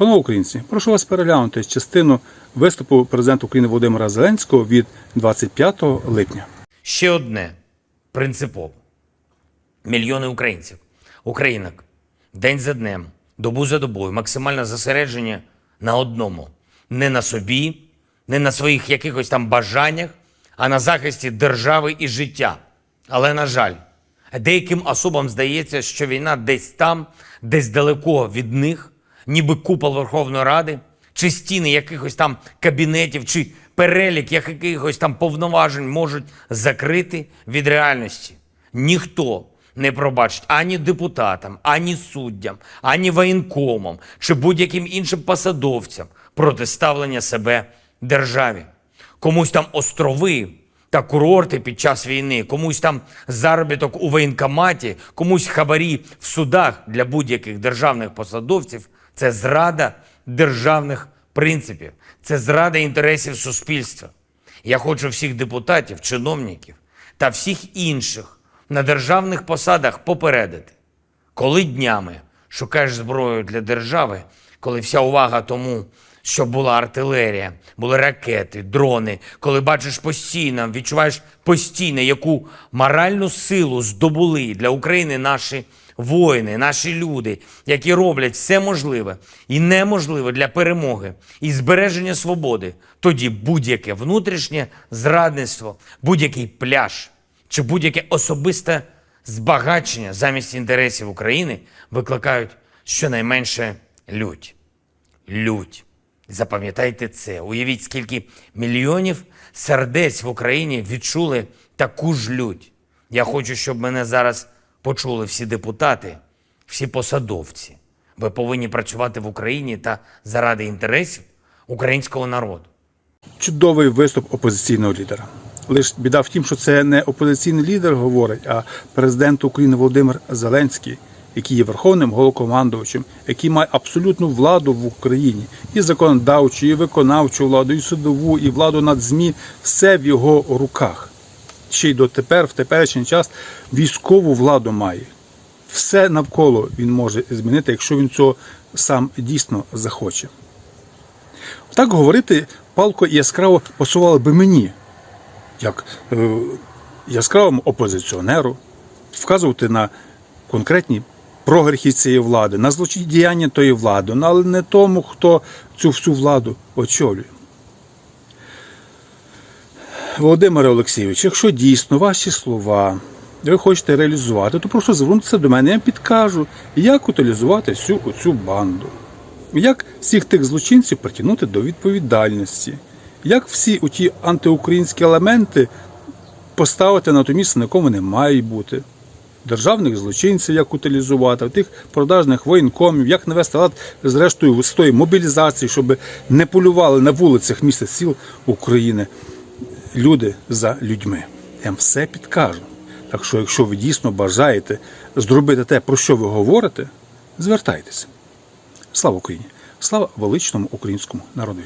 Панове українці, прошу вас переглянути частину виступу президента України Володимира Зеленського від 25 липня. Ще одне принципово. Мільйони українців, українок, день за днем, добу за добою, максимальне зосередження на одному: не на собі, не на своїх якихось там бажаннях, а на захисті держави і життя. Але, на жаль, деяким особам здається, що війна десь там, десь далеко від них, ніби купол Верховної Ради, чи стіни якихось там кабінетів, чи перелік якихось там повноважень можуть закрити від реальності. Ніхто не пробачить ані депутатам, ані суддям, ані воєнкомам чи будь-яким іншим посадовцям протиставлення себе державі. Комусь там острови та курорти під час війни, комусь там заробіток у воєнкоматі, комусь хабарі в судах для будь-яких державних посадовців це зрада державних принципів, це зрада інтересів суспільства. Я хочу всіх депутатів, чиновників та всіх інших на державних посадах попередити. Коли днями шукаєш зброю для держави, коли вся увага тому, щоб була артилерія, були ракети, дрони, коли бачиш постійно, відчуваєш постійно, яку моральну силу здобули для України наші воїни, наші люди, які роблять все можливе і неможливе для перемоги і збереження свободи, тоді будь-яке внутрішнє зрадництво, будь-який пляж чи будь-яке особисте збагачення замість інтересів України викликають щонайменше лють. Лють. Запам'ятайте це. Уявіть, скільки мільйонів сердець в Україні відчули таку ж лють. Я хочу, щоб мене зараз почули всі депутати, всі посадовці. Ви повинні працювати в Україні та заради інтересів українського народу. Чудовий виступ опозиційного лідера. Лиш біда в тім, що це не опозиційний лідер говорить, а президент України Володимир Зеленський, який є верховним головнокомандувачем, який має абсолютну владу в Україні і законодавчу, і виконавчу владу, і судову, і владу над ЗМІ все в його руках. Ще й дотепер, в теперішній час, військову владу має. Все навколо він може змінити, якщо він цього сам дійсно захоче. Так говорити палко яскраво пасувало би мені, як е, яскравому опозиціонеру, вказувати на конкретні прогрехи цієї влади, на злочинні діяння тої влади, ну, але не тому, хто цю всю владу очолює. Володимире Олексійович, якщо дійсно ваші слова ви хочете реалізувати, то прошу звернутися до мене, я підкажу, як утилізувати всю оцю банду. Як всіх тих злочинців притягнути до відповідальності? Як всі оті антиукраїнські елементи поставити на те місце, на якому вони мають бути? Державних злочинців, як утилізувати, тих продажних воєнкомів, як навести лад зрештою з тої мобілізації, щоб не полювали на вулицях міст і сіл України люди за людьми. Я вам все підкажу. Так що, якщо ви дійсно бажаєте зробити те, про що ви говорите, звертайтеся. Слава Україні! Слава величному українському народові!